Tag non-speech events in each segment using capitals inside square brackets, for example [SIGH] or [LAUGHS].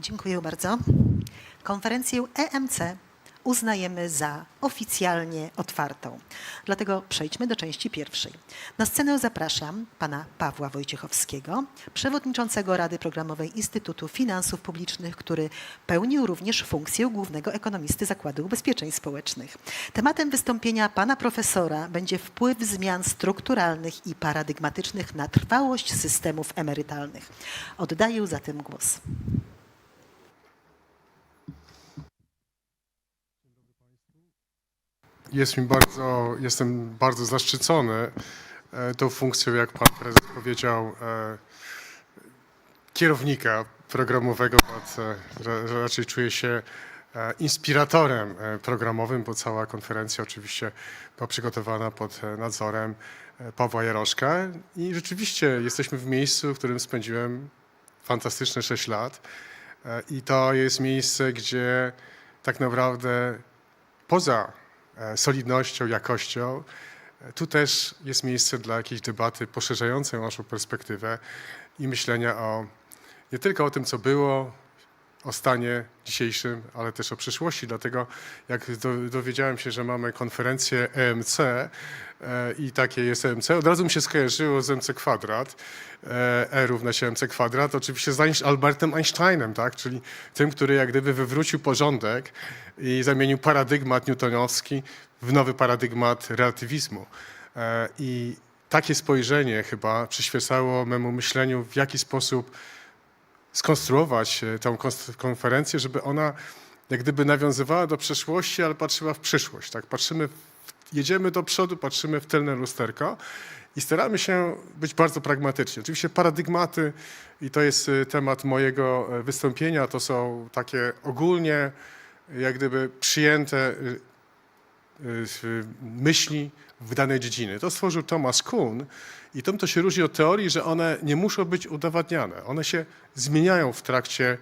Dziękuję bardzo. Konferencję EMC uznajemy za oficjalnie otwartą. Dlatego przejdźmy do części pierwszej. Na scenę zapraszam pana Pawła Wojciechowskiego, przewodniczącego Rady Programowej Instytutu Finansów Publicznych, który pełnił również funkcję głównego ekonomisty Zakładu Ubezpieczeń Społecznych. Tematem wystąpienia pana profesora będzie wpływ zmian strukturalnych i paradygmatycznych na trwałość systemów emerytalnych. Oddaję zatem głos. Jest mi bardzo, jestem bardzo zaszczycony e, tą funkcją, jak pan prezes powiedział, e, kierownika programowego, raczej czuję się e, inspiratorem programowym, bo cała konferencja oczywiście była przygotowana pod nadzorem Pawła Jaroszka. I rzeczywiście jesteśmy w miejscu, w którym spędziłem fantastyczne 6 lat i to jest miejsce, gdzie tak naprawdę poza solidnością, jakością, e, tu też jest miejsce dla jakiejś debaty poszerzającej naszą perspektywę i myślenia o nie tylko o tym, co było, o stanie dzisiejszym, ale też o przyszłości. Dlatego jak do, dowiedziałem się, że mamy konferencję EMC e, i takie jest EMC, od razu mi się skojarzyło z MC kwadrat, e, E równa się MC kwadrat, oczywiście z Albertem Einsteinem, tak? czyli tym, który jak gdyby wywrócił porządek i zamienił paradygmat newtonowski w nowy paradygmat relatywizmu. E, I takie spojrzenie chyba przyświecało memu myśleniu, w jaki sposób skonstruować e, tę konferencję, żeby ona jak gdyby nawiązywała do przeszłości, ale patrzyła w przyszłość. Tak? Patrzymy, jedziemy do przodu, patrzymy w tylne lusterko i staramy się być bardzo pragmatyczni. Oczywiście paradygmaty, i to jest e, temat mojego e, wystąpienia, to są takie ogólnie jak gdyby przyjęte myśli w danej dziedzinie. To stworzył Thomas Kuhn i tym to się różni od teorii, że one nie muszą być udowadniane. One się zmieniają w trakcie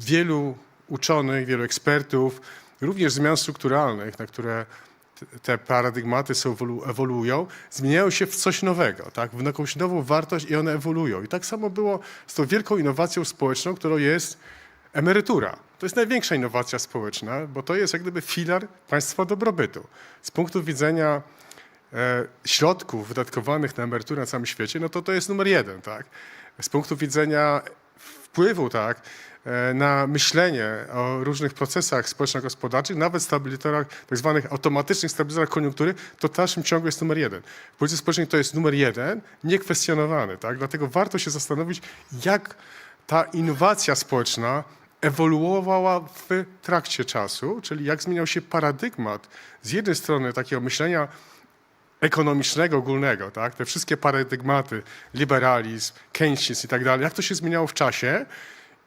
wielu uczonych, wielu ekspertów, również zmian strukturalnych, na które te- paradygmaty są, ewolu- ewoluują, zmieniają się w coś nowego, tak? w jakąś nową wartość i one ewoluują. I tak samo było z tą wielką innowacją społeczną, którą jest emerytura. To jest największa innowacja społeczna, bo to jest jak gdyby filar państwa dobrobytu. Z punktu widzenia e, środków wydatkowanych na emeryturę na całym świecie, no to to jest numer jeden, tak? Z punktu widzenia wpływu, tak, e, na myślenie o różnych procesach społeczno-gospodarczych, nawet stabilizatorach, tak zwanych automatycznych stabilizatorach koniunktury, to w dalszym ciągu jest numer jeden. W polityce społecznej to jest numer jeden, niekwestionowany, tak? Dlatego warto się zastanowić, jak ta innowacja społeczna ewoluowała w trakcie czasu, czyli jak zmieniał się paradygmat z jednej strony takiego myślenia ekonomicznego, ogólnego, tak? te wszystkie paradygmaty, liberalizm, keynesizm i tak dalej, jak to się zmieniało w czasie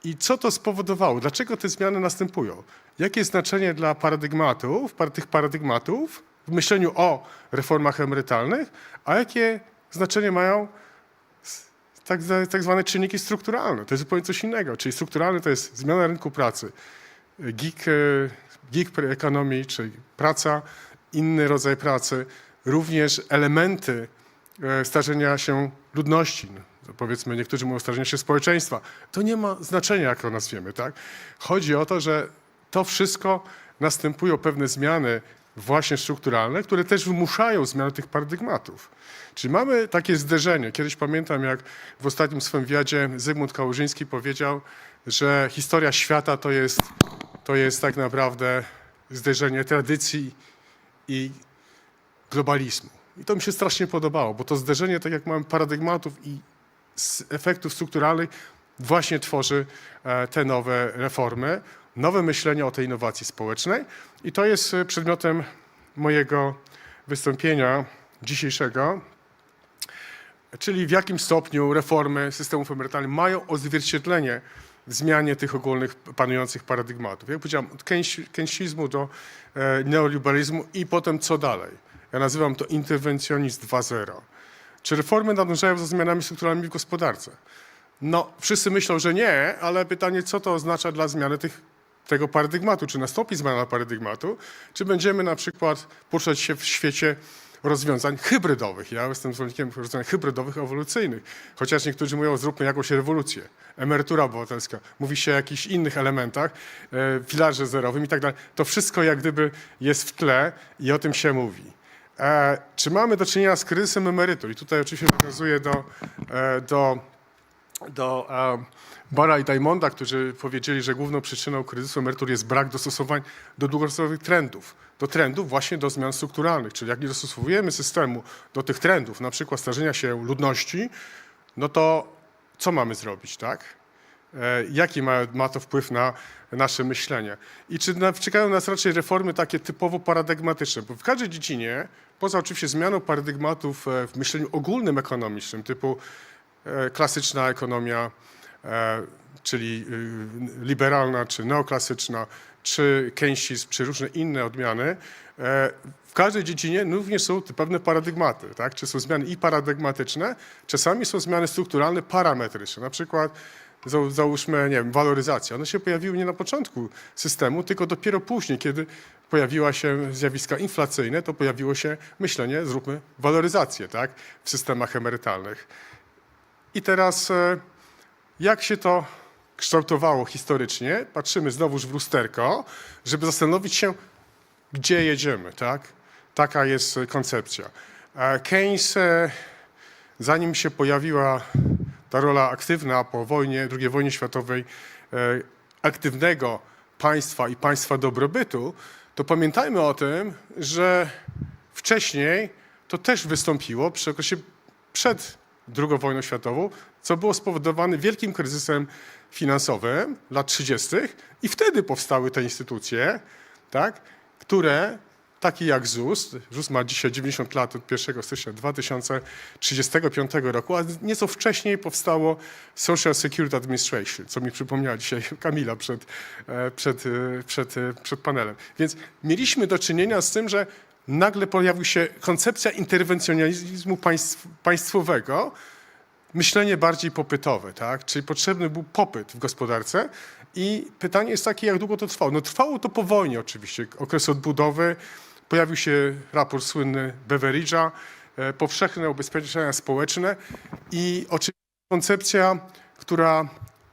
i co to spowodowało, dlaczego te zmiany następują, jakie jest znaczenie dla paradygmatów, par- tych paradygmatów w myśleniu o reformach emerytalnych, a jakie znaczenie mają tak, tak zwane czynniki strukturalne. To jest zupełnie coś innego. Czyli strukturalne to jest zmiana rynku pracy, gig, e, gig economy, czyli praca, inny rodzaj pracy, również elementy e, starzenia się ludności. No, Powiedzmy, niektórzy mówią starzenia się społeczeństwa. To nie ma znaczenia, jak to nazwiemy. Tak? Chodzi o to, że to wszystko następują pewne zmiany właśnie strukturalne, które też wymuszają zmianę tych paradygmatów. Czyli mamy takie zderzenie. Kiedyś pamiętam, jak w ostatnim swoim wywiadzie Zygmunt Kałużyński powiedział, że historia świata to jest, to jest tak naprawdę zderzenie tradycji i globalizmu. I to mi się strasznie podobało, bo to zderzenie, tak jak mamy paradygmatów i efektów strukturalnych, właśnie tworzy e, te nowe reformy, nowe myślenie o tej innowacji społecznej. I to jest e, przedmiotem mojego wystąpienia dzisiejszego, czyli w jakim stopniu reformy systemów emerytalnych mają odzwierciedlenie w zmianie tych ogólnych panujących paradygmatów. Jak powiedziałem, od keynes- keynesizmu do e, neoliberalizmu i potem co dalej. Ja nazywam to interwencjonizm 2.0. Czy reformy nadążają za zmianami strukturalnymi w gospodarce? No, wszyscy myślą, że nie, ale pytanie, co to oznacza dla zmiany tych, tego paradygmatu? Czy nastąpi zmiana paradygmatu? Czy będziemy na przykład poruszać się w świecie rozwiązań hybrydowych. Ja jestem zwolennikiem rozwiązań hybrydowych, ewolucyjnych, chociaż niektórzy mówią, zróbmy jakąś rewolucję. Emerytura obywatelska, mówi się o jakichś innych elementach, e, filarze zerowym i tak dalej. To wszystko jak gdyby jest w tle i o tym się mówi. E, czy mamy do czynienia z kryzysem emerytur? I tutaj oczywiście nawiązuję do, e, do do Bara i Diamonda, którzy powiedzieli, że główną przyczyną kryzysu emerytur jest brak dostosowań do długoterminowych trendów. Do trendów właśnie do zmian strukturalnych. Czyli jak nie dostosowujemy systemu do tych trendów, na przykład starzenia się ludności, no to co mamy zrobić, tak? E, Jaki ma, ma to wpływ na nasze myślenie? I czy na, czekają nas raczej reformy takie typowo paradygmatyczne? Bo w każdej dziedzinie, poza oczywiście zmianą paradygmatów e, w myśleniu ogólnym ekonomicznym, typu klasyczna ekonomia, e, czyli y, liberalna, czy neoklasyczna, czy keynesizm, czy różne inne odmiany, e, w każdej dziedzinie również są pewne paradygmaty, tak? Czy są zmiany i paradygmatyczne, czasami są zmiany strukturalne parametryczne, na przykład za- załóżmy, nie wiem, waloryzacja. One się pojawiły nie na początku systemu, tylko dopiero później, kiedy pojawiła się zjawiska inflacyjne, to pojawiło się myślenie, zróbmy waloryzację, tak? W systemach emerytalnych. I teraz e, jak się to kształtowało historycznie? Patrzymy znowuż w lusterko, żeby zastanowić się, gdzie jedziemy, tak? Taka jest e, koncepcja. E, Keynes, zanim się pojawiła ta rola aktywna po wojnie, II wojnie światowej, aktywnego państwa i państwa dobrobytu, to pamiętajmy o tym, że wcześniej to też wystąpiło przy okresie przed II wojną światową, co było spowodowane wielkim kryzysem finansowym lat 30. i wtedy powstały te instytucje, tak, które takie jak ZUS, ZUS ma dzisiaj 90 lat od 1 stycznia 2035 roku, a nieco wcześniej powstało Social Security Administration, co mi przypomniała dzisiaj [LAUGHS] Kamila przed, e, przed, e, przed, e, przed panelem. Więc mieliśmy do czynienia z tym, że nagle pojawiła się koncepcja interwencjonizmu państw, państwowego, myślenie bardziej popytowe, tak? Czyli potrzebny był popyt w gospodarce i pytanie jest takie, jak długo to trwało? No trwało to po wojnie oczywiście, okres odbudowy, pojawił się raport słynny Beveridge'a, e, powszechne ubezpieczenia społeczne i oczywiście koncepcja, która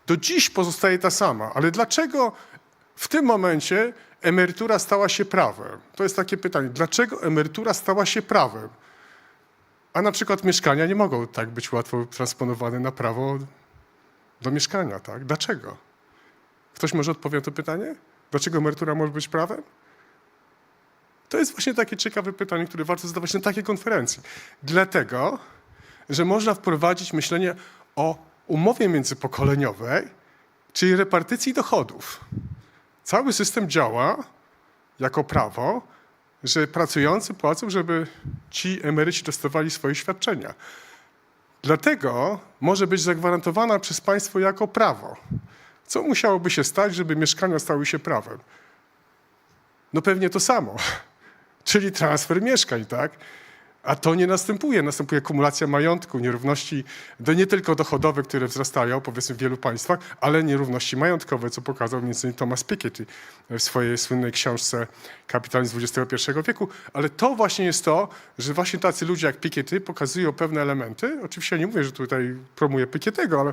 do dziś pozostaje ta sama, ale dlaczego w tym momencie emerytura stała się prawem? To jest takie pytanie, dlaczego emerytura stała się prawem? A na przykład mieszkania nie mogą tak być łatwo transponowane na prawo do mieszkania, tak? Dlaczego? Ktoś może odpowie na to pytanie? Dlaczego emerytura może być prawem? To jest właśnie takie ciekawe pytanie, które warto zadawać na takiej konferencji. Dlatego, że można wprowadzić myślenie o umowie międzypokoleniowej, czyli repartycji dochodów. Cały system działa jako prawo, że pracujący płacą, żeby ci emeryci dostawali swoje świadczenia. Dlatego może być zagwarantowana przez państwo jako prawo. Co musiałoby się stać, żeby mieszkania stały się prawem? No pewnie to samo, [LAUGHS] czyli transfer mieszkań, tak? A to nie następuje. Następuje kumulacja majątku, nierówności do, nie tylko dochodowe, które wzrastają, powiedzmy w wielu państwach, ale nierówności majątkowe, co pokazał m.in. Thomas Piketty w swojej słynnej książce Kapitalizm XXI wieku. Ale to właśnie jest to, że właśnie tacy ludzie jak Piketty pokazują pewne elementy. Oczywiście ja nie mówię, że tutaj promuję Piketty'ego, ale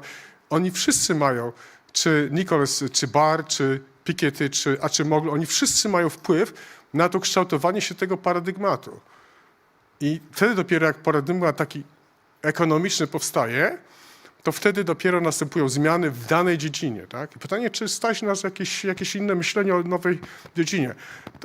oni wszyscy mają, czy Nicholas, czy Barr, czy Piketty, czy, a czy mogli, oni wszyscy mają wpływ na to kształtowanie się tego paradygmatu. I wtedy dopiero jak paradygmat taki ekonomiczny powstaje, to wtedy dopiero następują zmiany w danej dziedzinie. Tak? Pytanie, czy stać nas jakieś, jakieś inne myślenie o nowej dziedzinie.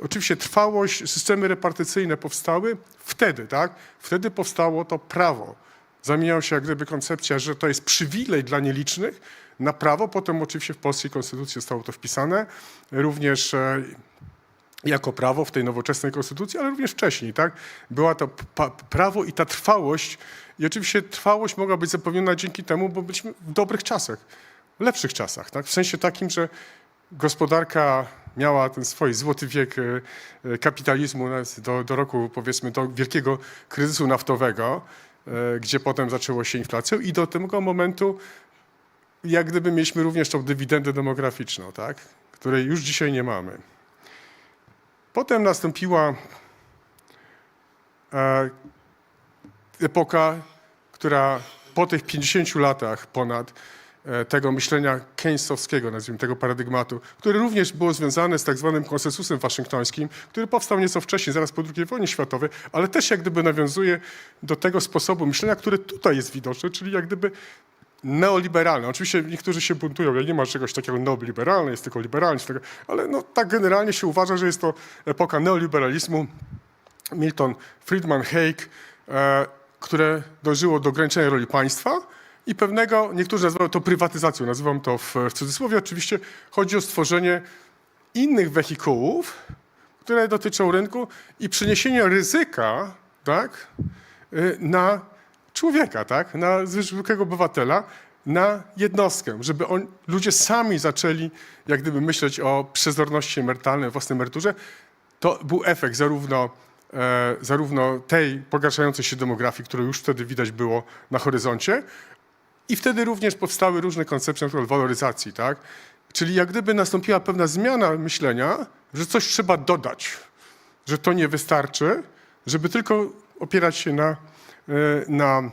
Oczywiście trwałość, systemy repartycyjne powstały wtedy, tak? Wtedy powstało to prawo. Zamieniała się jak gdyby koncepcja, że to jest przywilej dla nielicznych na prawo. Potem oczywiście w polskiej konstytucji zostało to wpisane. Również e, jako prawo w tej nowoczesnej konstytucji, ale również wcześniej, tak? Była to prawo i ta trwałość. I oczywiście trwałość mogła być zapewniona dzięki temu, bo byliśmy w dobrych czasach, w lepszych czasach, tak? W sensie takim, że gospodarka miała ten swój złoty wiek e, e, kapitalizmu do, do roku, powiedzmy, do wielkiego kryzysu naftowego, e, gdzie potem zaczęło się inflacją i do tego momentu jak gdyby mieliśmy również tą dywidendę demograficzną, tak? której już dzisiaj nie mamy. Potem nastąpiła e, epoka, która po tych 50 latach ponad e, tego myślenia keynesowskiego, nazwijmy tego paradygmatu, które również było związane z tak zwanym konsensusem waszyngtońskim, który powstał nieco wcześniej, zaraz po II wojnie światowej, ale też jak gdyby nawiązuje do tego sposobu myślenia, który tutaj jest widoczny, czyli jak gdyby neoliberalny. Oczywiście niektórzy się buntują, ja nie ma czegoś takiego neoliberalne, jest tylko liberalizm, tego- ale no, tak generalnie się uważa, że jest to epoka neoliberalizmu, Milton Friedman Hayek, e, które dążyło do ograniczenia roli państwa i pewnego, niektórzy nazywają to prywatyzacją, nazywam to w, w cudzysłowie, oczywiście chodzi o stworzenie innych wehikułów, które dotyczą rynku i przeniesienie ryzyka tak, y, na człowieka, tak, na zwykłego obywatela, na jednostkę, żeby on, ludzie sami zaczęli jak gdyby myśleć o przezorności emerytalnej, własnej emeryturze. To był efekt zarówno, e, zarówno tej pogarszającej się demografii, którą już wtedy widać było na horyzoncie, i wtedy również powstały różne koncepcje, na przykład waloryzacji, tak? Czyli jak gdyby nastąpiła pewna zmiana myślenia, że coś trzeba dodać, że to nie wystarczy, żeby tylko opierać się na, na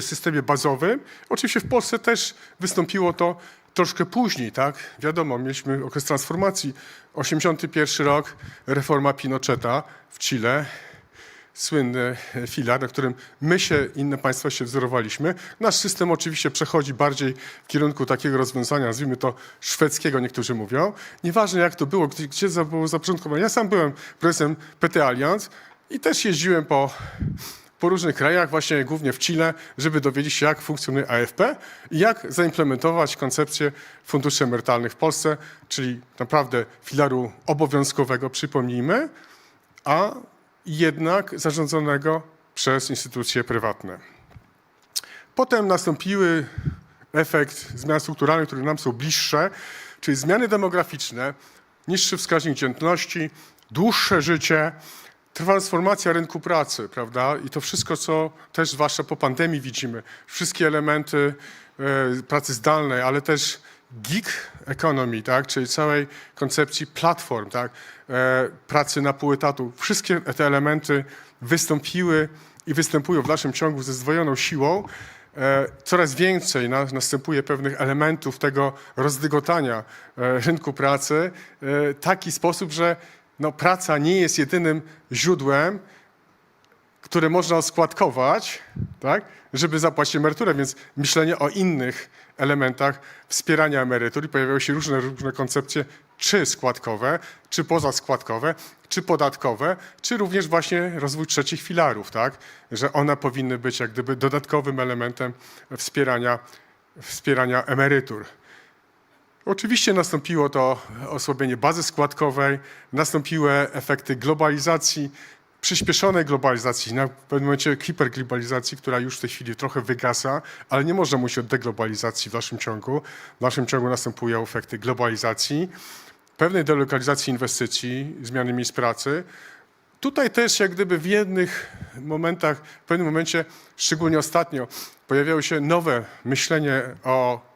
systemie bazowym. Oczywiście w Polsce też wystąpiło to troszkę później, tak? Wiadomo, mieliśmy okres transformacji. 81 rok, reforma Pinocheta w Chile, słynny filar, na którym my się, inne państwa się wzorowaliśmy. Nasz system oczywiście przechodzi bardziej w kierunku takiego rozwiązania, nazwijmy to szwedzkiego, niektórzy mówią. Nieważne jak to było, gdzie, gdzie było zapoczątkowane. Ja sam byłem prezesem PT Allianz i też jeździłem po, po różnych krajach, właśnie głównie w Chile, żeby dowiedzieć się, jak funkcjonuje AFP i jak zaimplementować koncepcję funduszy emerytalnych w Polsce, czyli naprawdę filaru obowiązkowego, przypomnijmy, a jednak zarządzonego przez instytucje prywatne. Potem nastąpiły efekt zmian strukturalnych, które nam są bliższe, czyli zmiany demograficzne, niższy wskaźnik dzietności, dłuższe życie, transformacja rynku pracy, prawda? I to wszystko, co też zwłaszcza po pandemii widzimy, wszystkie elementy e, pracy zdalnej, ale też gig economy, tak? czyli całej koncepcji platform, tak? e, pracy na pół etatu. Wszystkie te elementy wystąpiły i występują w dalszym ciągu ze zdwojoną siłą. E, Coraz więcej na, następuje pewnych elementów tego rozdygotania rynku pracy w taki sposób, że no, praca nie jest jedynym źródłem, które można oskładkować, tak, żeby zapłacić emeryturę, więc myślenie o innych elementach wspierania emerytur i pojawiały się różne, różne koncepcje, czy składkowe, czy pozaskładkowe, czy podatkowe, czy również właśnie rozwój trzecich filarów, tak, że one powinny być jak gdyby dodatkowym elementem wspierania, wspierania emerytur. Oczywiście nastąpiło to osłabienie bazy składkowej, nastąpiły efekty globalizacji, przyspieszonej globalizacji, na pewnym momencie hiperglobalizacji, która już w tej chwili trochę wygasa, ale nie można mówić o deglobalizacji w dalszym ciągu. W dalszym ciągu następują efekty globalizacji, pewnej delokalizacji inwestycji, zmiany miejsc pracy. Tutaj też jak gdyby w jednych momentach, w pewnym momencie, szczególnie ostatnio, pojawiało się nowe myślenie o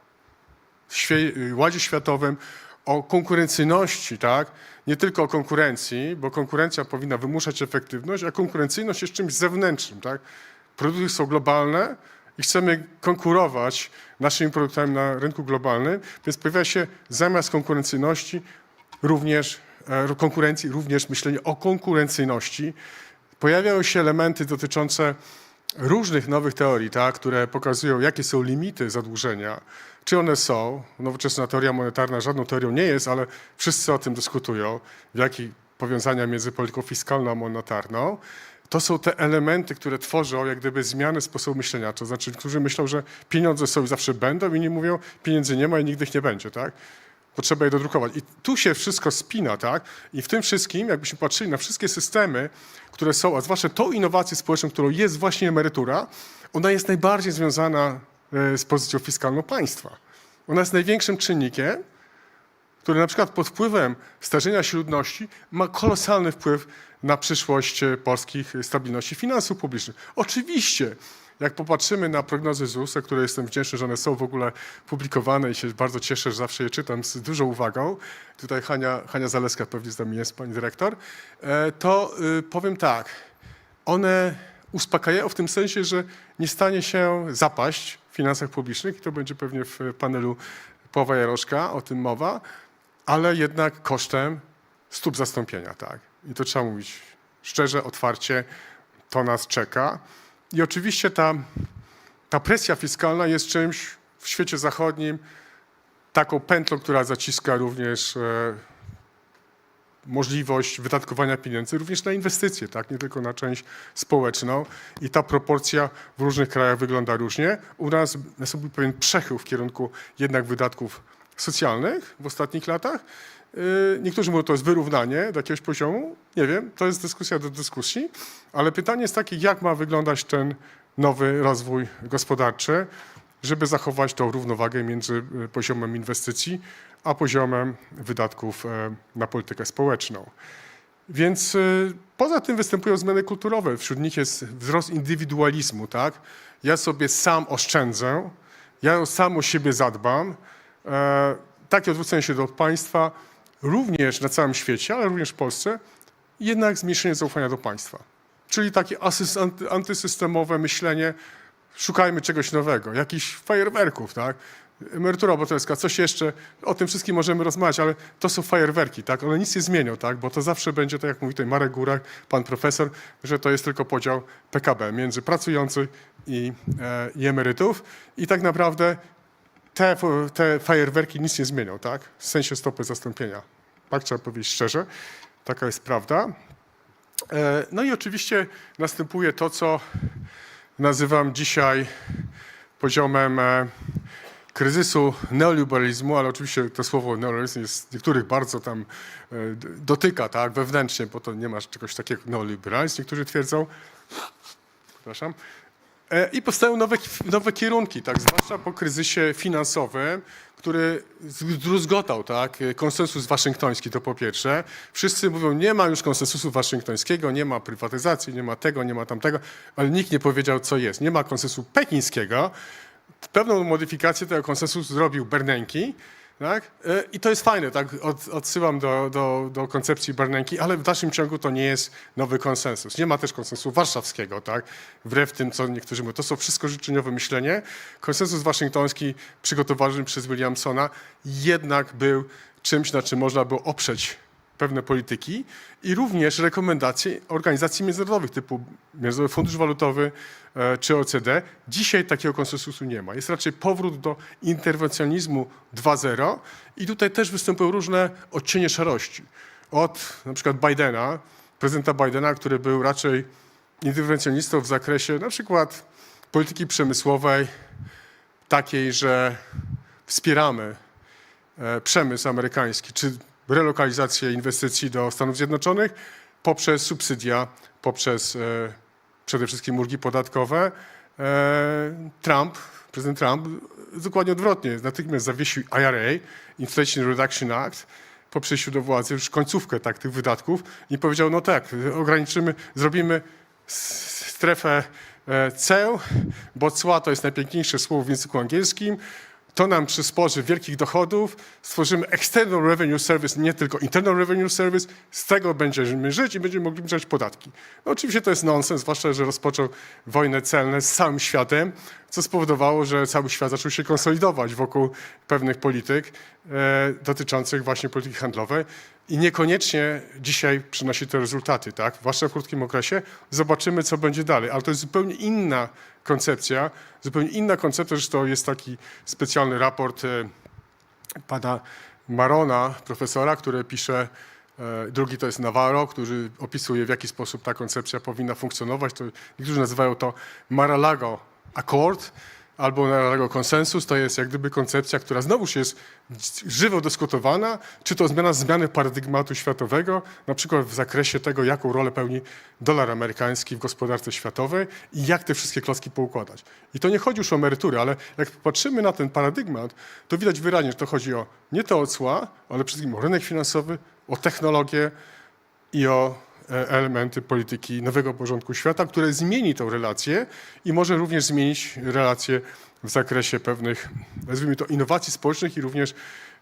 ładzie światowym, o konkurencyjności, tak? Nie tylko o konkurencji, bo konkurencja powinna wymuszać efektywność, a konkurencyjność jest czymś zewnętrznym, tak? Produkty są globalne i chcemy konkurować naszymi produktami na rynku globalnym, więc pojawia się zamiast konkurencyjności również e, konkurencji, również myślenie o konkurencyjności. Pojawiają się elementy dotyczące różnych nowych teorii, tak, które pokazują, jakie są limity zadłużenia. Czy one są? Nowoczesna teoria monetarna żadną teorią nie jest, ale wszyscy o tym dyskutują, w jakich powiązania między polityką fiskalną a monetarną. To są te elementy, które tworzą jak gdyby zmianę sposobu myślenia. To znaczy, którzy myślą, że pieniądze są i zawsze będą, inni mówią, pieniędzy nie ma i nigdy ich nie będzie, tak? Potrzeba je dodrukować. I tu się wszystko spina, tak? I w tym wszystkim, jakbyśmy patrzyli na wszystkie systemy, które są, a zwłaszcza tą innowację społeczną, którą jest właśnie emerytura, ona jest najbardziej związana z pozycją fiskalną państwa. Ona jest największym czynnikiem, który na przykład pod wpływem starzenia się ludności ma kolosalny wpływ na przyszłość e, polskich stabilności finansów publicznych. Oczywiście, jak popatrzymy na prognozy ZUS, za które jestem wdzięczny, że one są w ogóle publikowane i się bardzo cieszę, że zawsze je czytam z dużą uwagą. Tutaj Hania, Hania Zaleska pewnie z nami jest, pani dyrektor. e, To powiem tak. one uspokajają w tym sensie, że nie stanie się zapaść finansach publicznych, i to będzie pewnie w panelu Pawła Jaroszka, o tym mowa, ale jednak kosztem stóp zastąpienia, tak. I to trzeba mówić szczerze, otwarcie, to nas czeka. I oczywiście ta, ta presja fiskalna jest czymś w świecie zachodnim, taką pętlą, która zaciska również e, możliwość wydatkowania pieniędzy również na inwestycje, tak? nie tylko na część społeczną. I ta proporcja w różnych krajach wygląda różnie. U nas nastąpił pewien przechył w kierunku jednak wydatków socjalnych w ostatnich latach. Yy, Niektórzy mówią, to jest wyrównanie do jakiegoś poziomu. Nie wiem, to jest dyskusja do dyskusji, ale pytanie jest takie, jak ma wyglądać ten nowy rozwój gospodarczy, żeby zachować tą równowagę między y, poziomem inwestycji a poziomem wydatków e, na politykę społeczną. Więc y, poza tym występują zmiany kulturowe. Wśród nich jest wzrost indywidualizmu, tak? Ja sobie sam oszczędzę, ja sam o siebie zadbam. E, takie odwrócenie się do państwa również na całym świecie, ale również w Polsce, jednak zmniejszenie zaufania do państwa. Czyli takie antysystemowe myślenie, szukajmy czegoś nowego, jakichś fajerwerków, tak? Emerytura obywatelska, coś jeszcze, o tym wszystkim możemy rozmawiać, ale to są fajerwerki, tak? One nic nie zmienią, tak? Bo to zawsze będzie, tak jak mówi tutaj Marek Górak, pan profesor, że to jest tylko podział PKB między pracujących i, e, i emerytów i tak naprawdę te, te fajerwerki nic nie zmienią, tak? W sensie stopy zastąpienia. Tak trzeba powiedzieć szczerze, taka jest prawda. E, No i oczywiście następuje to, co nazywam dzisiaj poziomem e, kryzysu neoliberalizmu, ale oczywiście to słowo neoliberalizm jest niektórych bardzo tam e, dotyka, tak, wewnętrznie, bo to nie ma czegoś takiego jak neoliberalizm, niektórzy twierdzą. Przepraszam. E, I powstają nowe, nowe kierunki, tak, zwłaszcza po kryzysie finansowym, który zdruzgotał tak, konsensus waszyngtoński, to po pierwsze. Wszyscy mówią, nie ma już konsensusu waszyngtońskiego, nie ma prywatyzacji, nie ma tego, nie ma tamtego, ale nikt nie powiedział, co jest. Nie ma konsensusu pekińskiego. Pewną modyfikację tego konsensusu zrobił Bernanke, tak? E, I to jest fajne, tak? Od, odsyłam do, do, do koncepcji Bernanke, ale w dalszym ciągu to nie jest nowy konsensus. Nie ma też konsensusu warszawskiego, tak? Wbrew tym, co niektórzy mówią. To są wszystko życzeniowe myślenie. Konsensus waszyngtoński przygotowany przez Williamsona jednak był czymś, na czym można było oprzeć pewne polityki i również rekomendacje organizacji międzynarodowych typu Międzynarodowy Fundusz Walutowy e, czy OECD. Dzisiaj takiego konsensusu nie ma. Jest raczej powrót do interwencjonizmu 2.0 i tutaj też występują różne odcienie szarości. Od na przykład Bidena, prezydenta Bidena, który był raczej interwencjonistą w zakresie na przykład polityki przemysłowej takiej, że wspieramy e, przemysł amerykański, czy relokalizację inwestycji do Stanów Zjednoczonych poprzez subsydia, poprzez e, przede wszystkim ulgi podatkowe. E, Trump, prezydent Trump, dokładnie odwrotnie, natychmiast zawiesił IRA, Inflation Reduction Act, po przyjściu do władzy, już końcówkę tak, tych wydatków i powiedział, no tak, ograniczymy, zrobimy strefę e, ceł, bo cła to jest najpiękniejsze słowo w języku angielskim. To nam przysporzy wielkich dochodów, stworzymy External Revenue Service, nie tylko Internal Revenue Service, z tego będziemy żyć i będziemy mogli brać podatki. No oczywiście to jest nonsens, zwłaszcza, że rozpoczął wojnę celne z całym światem, co spowodowało, że cały świat zaczął się konsolidować wokół pewnych polityk e, dotyczących właśnie polityki handlowej i niekoniecznie dzisiaj przynosi to rezultaty, tak? Zwłaszcza w krótkim okresie. Zobaczymy, co będzie dalej, ale to jest zupełnie inna koncepcja, zupełnie inna koncepcja, zresztą jest taki specjalny raport e, pana Marona, profesora, który pisze, e, drugi to jest Navarro, który opisuje w jaki sposób ta koncepcja powinna funkcjonować. To, niektórzy nazywają to Mar-a-Lago Accord albo Mar-a-Lago Konsensus. To jest jak gdyby koncepcja, która znowuż jest żywo dyskutowana, czy to zmiana zmiany paradygmatu światowego, na przykład w zakresie tego, jaką rolę pełni dolar amerykański w gospodarce światowej i jak te wszystkie klocki poukładać. I to nie chodzi już o emerytury, ale jak patrzymy na ten paradygmat, to widać wyraźnie, że to chodzi o nie to o cła, ale przede wszystkim o rynek finansowy, o technologię i o elementy polityki nowego porządku świata, które zmieni tą relację i może również zmienić relacje w zakresie pewnych, nazwijmy to, innowacji społecznych i również,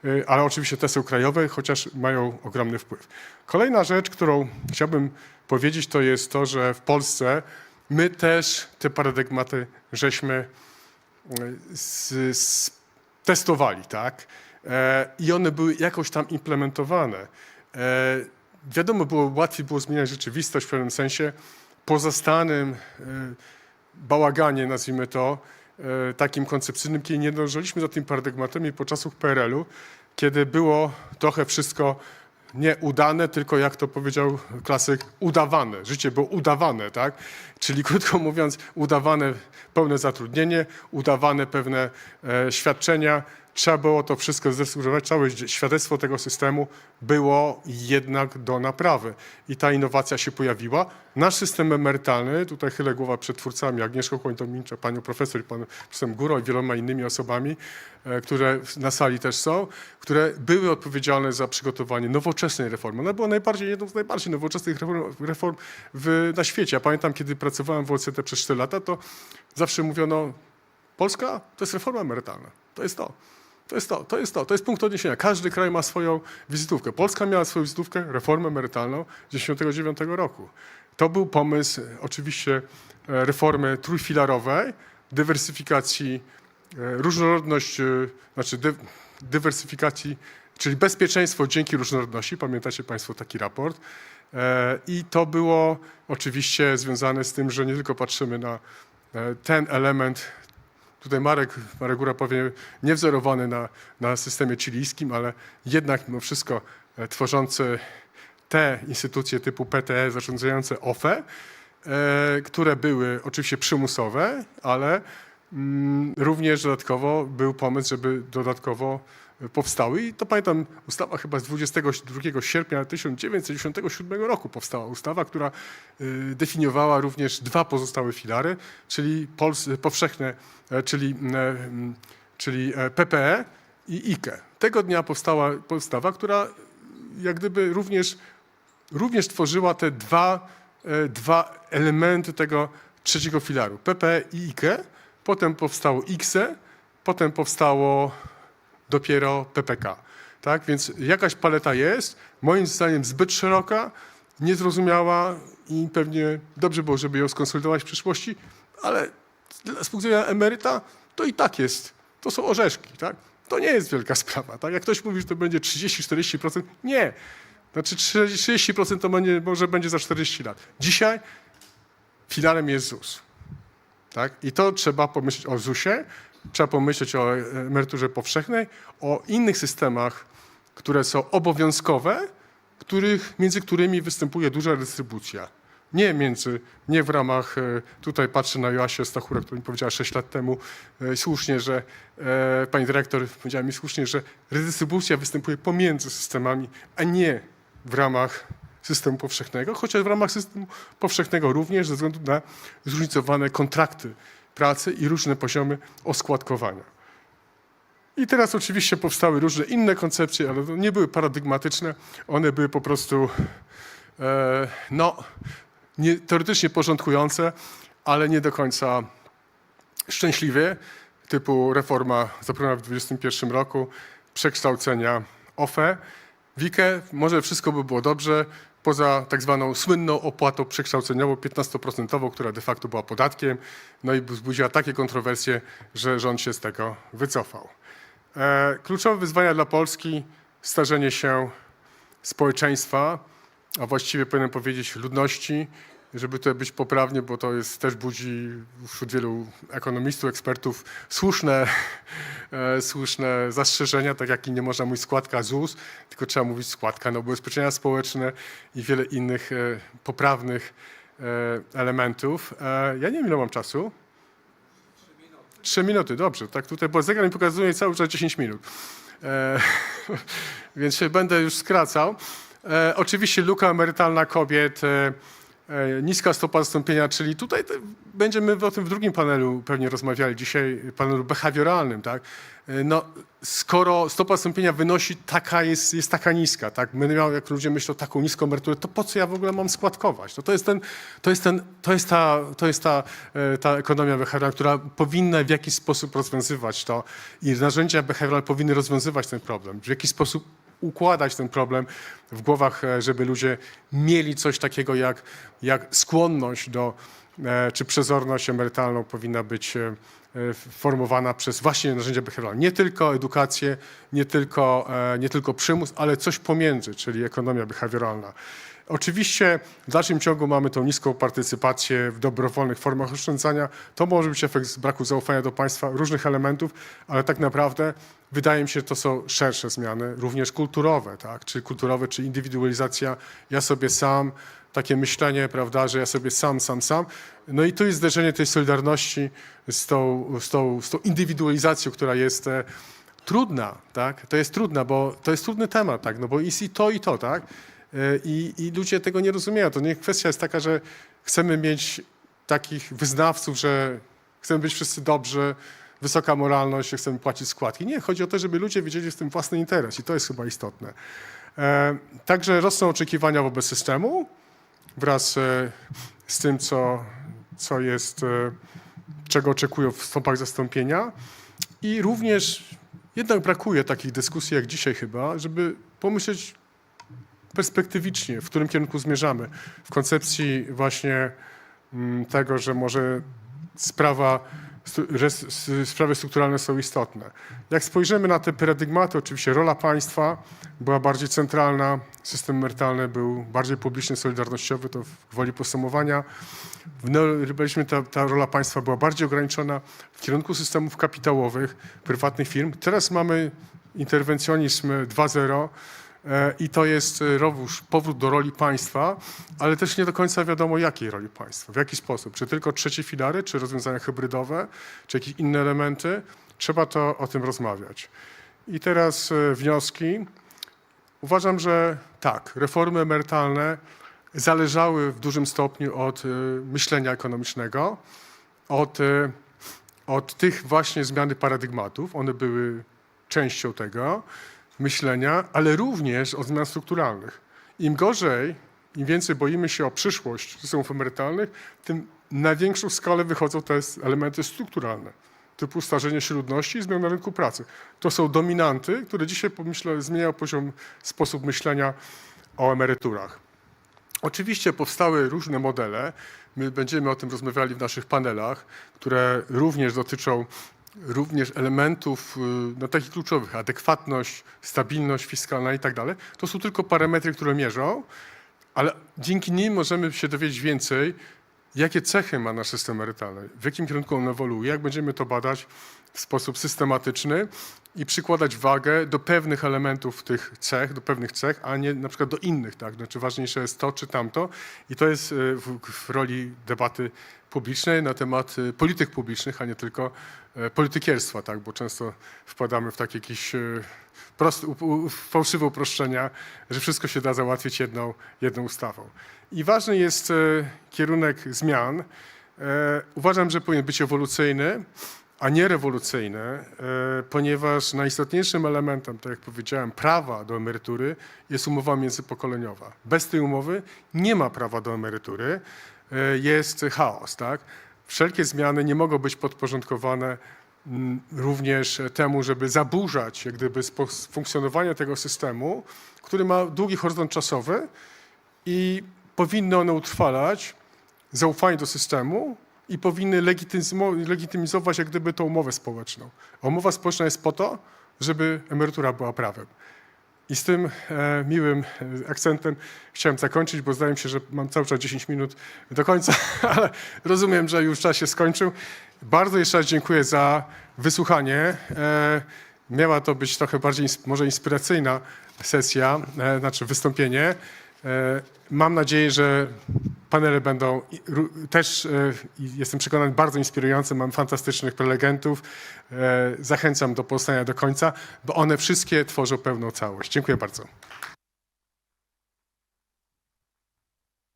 e, ale oczywiście te są krajowe, chociaż mają ogromny wpływ. Kolejna rzecz, którą chciałbym powiedzieć, to jest to, że w Polsce my też te paradygmaty żeśmy z, z, testowali, tak? E, I one były jakoś tam implementowane. Wiadomo, było łatwiej było zmieniać rzeczywistość w pewnym sensie. Po zastanym e, bałaganie, nazwijmy to, e, takim koncepcyjnym, kiedy nie dążyliśmy za tym paradygmatem i po czasach PRL-u, kiedy było trochę wszystko nie udane, tylko jak to powiedział klasyk, udawane. Życie było udawane, tak? Czyli [LAUGHS] krótko mówiąc, udawane pełne zatrudnienie, udawane pewne e, świadczenia. Trzeba było to wszystko zrestrukturizować. Całe świadectwo tego systemu było jednak do naprawy. I ta innowacja się pojawiła. Nasz system emerytalny, tutaj chylę głowa przed twórcami, Agnieszką Chłońtominczę, panią profesor panem profesorem Górą i wieloma innymi osobami, e, które na sali też są, które były odpowiedzialne za przygotowanie nowoczesnej reformy. Ona była najbardziej, jedną z najbardziej nowoczesnych reform, reform w, na świecie. Ja pamiętam, kiedy pracowałem w OCT przez 4 lata, to zawsze mówiono, Polska to jest reforma emerytalna. To jest to. To jest to, to jest to, to jest punkt odniesienia. Każdy kraj ma swoją wizytówkę. Polska miała swoją wizytówkę, reformę emerytalną z 1999 roku. To był pomysł e, oczywiście e, reformy trójfilarowej, dywersyfikacji, e, różnorodność, znaczy dy, dywersyfikacji, czyli bezpieczeństwo dzięki różnorodności. Pamiętacie Państwo taki raport? I to było oczywiście związane z tym, że nie tylko patrzymy na ten element tutaj Marek, Marek Góra powie, nie wzorowany na, na systemie chilijskim, ale jednak mimo wszystko e, tworzący te instytucje typu PTE zarządzające OFE, e, które były oczywiście przymusowe, ale mm, również dodatkowo był pomysł, żeby dodatkowo powstały i to pamiętam, ustawa chyba z 22 sierpnia 1997 roku powstała ustawa, która y, definiowała również dwa pozostałe filary, czyli Pols- powszechne, e, czyli, e, czyli e, PPE i IKE. Tego dnia powstała ustawa, która jak gdyby również, również tworzyła te dwa, e, dwa elementy tego trzeciego filaru, PPE i IKE. Potem powstało IKSE, potem powstało dopiero PPK. Tak? Więc jakaś paleta jest, moim zdaniem zbyt szeroka, niezrozumiała i pewnie dobrze było, żeby ją skonsolidować w przyszłości, ale z punktu widzenia emeryta to i tak jest, to są orzeszki. Tak? To nie jest wielka sprawa. Tak? Jak ktoś mówi, że to będzie 30-40%, nie. Znaczy 30% to będzie, może będzie za 40 lat. Dzisiaj filarem jest ZUS. Tak? I to trzeba pomyśleć o ZUS-ie, trzeba pomyśleć o emeryturze powszechnej, o innych systemach, które są obowiązkowe, których, między którymi występuje duża dystrybucja. Nie między, nie w ramach, e, tutaj patrzę na Joasię Stachura, która mi powiedziała 6 lat temu e, słusznie, że e, pani dyrektor powiedziała mi słusznie, że redystrybucja występuje pomiędzy systemami, a nie w ramach systemu powszechnego, chociaż w ramach systemu powszechnego również ze względu na zróżnicowane kontrakty pracy i różne poziomy oskładkowania. I teraz oczywiście powstały różne inne koncepcje, ale nie były paradygmatyczne, one były po prostu e, no, nie, teoretycznie porządkujące, ale nie do końca szczęśliwie, typu reforma zaproponowana w 2021 roku, przekształcenia OFE. WIKE, może wszystko by było dobrze, poza tak zwaną słynną opłatą przekształceniową 15%, która de facto była podatkiem, no i wzbudziła takie kontrowersje, że rząd się z tego wycofał. E, kluczowe wyzwania dla Polski, starzenie się społeczeństwa, a właściwie powinienem powiedzieć ludności, żeby to być poprawnie, bo to jest, też budzi wśród wielu ekonomistów, ekspertów słuszne, [LAUGHS] e, słuszne zastrzeżenia, tak jak i nie można mówić składka ZUS, tylko trzeba mówić składka na ubezpieczenia społeczne i wiele innych e, poprawnych e, elementów. E, ja nie wiem, ile mam czasu. Trzy minuty, dobrze. Tak tutaj, bo zegar mi pokazuje cały czas 10 minut. E, [LAUGHS] więc się będę już skracał. E, oczywiście luka emerytalna kobiet, niska stopa zastąpienia, czyli tutaj będziemy o tym w drugim panelu pewnie rozmawiali dzisiaj, panelu behawioralnym, tak? E, No, skoro stopa zastąpienia wynosi taka, jest, jest taka niska, tak? My miał, jak ludzie myślą taką niską emeryturę, to po co ja w ogóle mam składkować? No to jest ten, to jest ten, to jest ta, to jest ta, e, ta ekonomia behawioralna, która powinna w jakiś sposób rozwiązywać to i narzędzia behawioralne powinny rozwiązywać ten problem. W jaki sposób układać ten problem w głowach, e, żeby ludzie mieli coś takiego jak, jak skłonność do, e, czy przezorność emerytalną powinna być e, formowana przez właśnie narzędzia behawioralne. Nie tylko edukację, nie tylko, nie tylko przymus, ale coś pomiędzy, czyli ekonomia behawioralna. Oczywiście w dalszym ciągu mamy tą niską partycypację w dobrowolnych formach oszczędzania. To może być efekt braku zaufania do państwa, różnych elementów, ale tak naprawdę wydaje mi się, że to są szersze zmiany, również kulturowe, tak? czy kulturowe, czy indywidualizacja, ja sobie sam, takie myślenie, prawda, że ja sobie sam, sam, sam. No i tu jest zderzenie tej solidarności z tą, z tą, z tą indywidualizacją, która jest e, trudna, tak? To jest trudna, bo to jest trudny temat, tak? No bo jest i to, i to, tak? E, I, I ludzie tego nie rozumieją. To nie kwestia jest taka, że chcemy mieć takich wyznawców, że chcemy być wszyscy dobrzy, wysoka moralność, że chcemy płacić składki. Nie, chodzi o to, żeby ludzie wiedzieli w tym własny interes i to jest chyba istotne. E, Także rosną oczekiwania wobec systemu wraz e, z tym, co, co jest, e, czego oczekują w stopach zastąpienia. I również jednak brakuje takich dyskusji jak dzisiaj chyba, żeby pomyśleć perspektywicznie, w którym kierunku zmierzamy. W koncepcji właśnie mm, tego, że może sprawa, s- sprawy strukturalne są istotne. Jak spojrzymy na te paradygmaty, oczywiście rola państwa była bardziej centralna, system emerytalny był bardziej publiczny, solidarnościowy, to w woli podsumowania. W neoliberalizmie ta, ta rola państwa była bardziej ograniczona w kierunku systemów kapitałowych, prywatnych firm. Teraz mamy interwencjonizm 2.0, E, I to jest e, również powrót do roli państwa, ale też nie do końca wiadomo, jakiej roli państwa, w jaki sposób. Czy tylko trzecie filary, czy rozwiązania hybrydowe, czy jakieś inne elementy. Trzeba to o tym rozmawiać. I teraz e, wnioski. Uważam, że tak, reformy emerytalne zależały w dużym stopniu od e, myślenia ekonomicznego, od, e, od tych właśnie zmiany paradygmatów. One były częścią tego myślenia, ale również od zmian strukturalnych. Im gorzej, im więcej boimy się o przyszłość systemów emerytalnych, tym na większą skalę wychodzą te elementy strukturalne, typu starzenie się ludności i zmiany na rynku pracy. To są dominanty, które dzisiaj pomyślę, zmieniają poziom, sposób myślenia o emeryturach. Oczywiście powstały różne modele. My będziemy o tym rozmawiali w naszych panelach, które również dotyczą również elementów y, no, takich kluczowych, adekwatność, stabilność fiskalna i tak dalej. To są tylko parametry, które mierzą, ale dzięki nim możemy się dowiedzieć więcej, jakie cechy ma nasz system emerytalny, w jakim kierunku on ewoluuje, jak będziemy to badać w sposób systematyczny i przykładać wagę do pewnych elementów tych cech, do pewnych cech, a nie na przykład do innych, tak? Znaczy ważniejsze jest to czy tamto i to jest y, w, w roli debaty publicznej na temat y, polityk publicznych, a nie tylko e, politykierstwa, tak? Bo często wpadamy w takie jakieś prost, u- u- fałszywe uproszczenia, że wszystko się da załatwić jedną, jedną ustawą. I ważny jest e, kierunek zmian. E, Uważam, że powinien być ewolucyjny, a nie rewolucyjny, e, ponieważ najistotniejszym elementem, tak jak powiedziałem, prawa do emerytury jest umowa międzypokoleniowa. Bez tej umowy nie ma prawa do emerytury, e, jest chaos. Tak? Wszelkie zmiany nie mogą być podporządkowane mm, również temu, żeby zaburzać jak gdyby funkcjonowanie tego systemu, który ma długi horyzont czasowy i powinny one utrwalać zaufanie do systemu i powinny legitymizować jak gdyby tą umowę społeczną. A umowa społeczna jest po to, żeby emerytura była prawem. I z tym e, miłym e, akcentem chciałem zakończyć, bo zdaje mi się, że mam cały czas 10 minut do końca, [LAUGHS] ale rozumiem, że już czas się skończył. Bardzo jeszcze raz dziękuję za wysłuchanie. E, miała to być trochę bardziej może inspiracyjna sesja, e, znaczy wystąpienie. E, Mam nadzieję, że panele będą też, e, jestem przekonany, bardzo inspirujące. Mam fantastycznych prelegentów. E, Zachęcam do pozostania do końca, bo one wszystkie tworzą pełną całość. Dziękuję bardzo.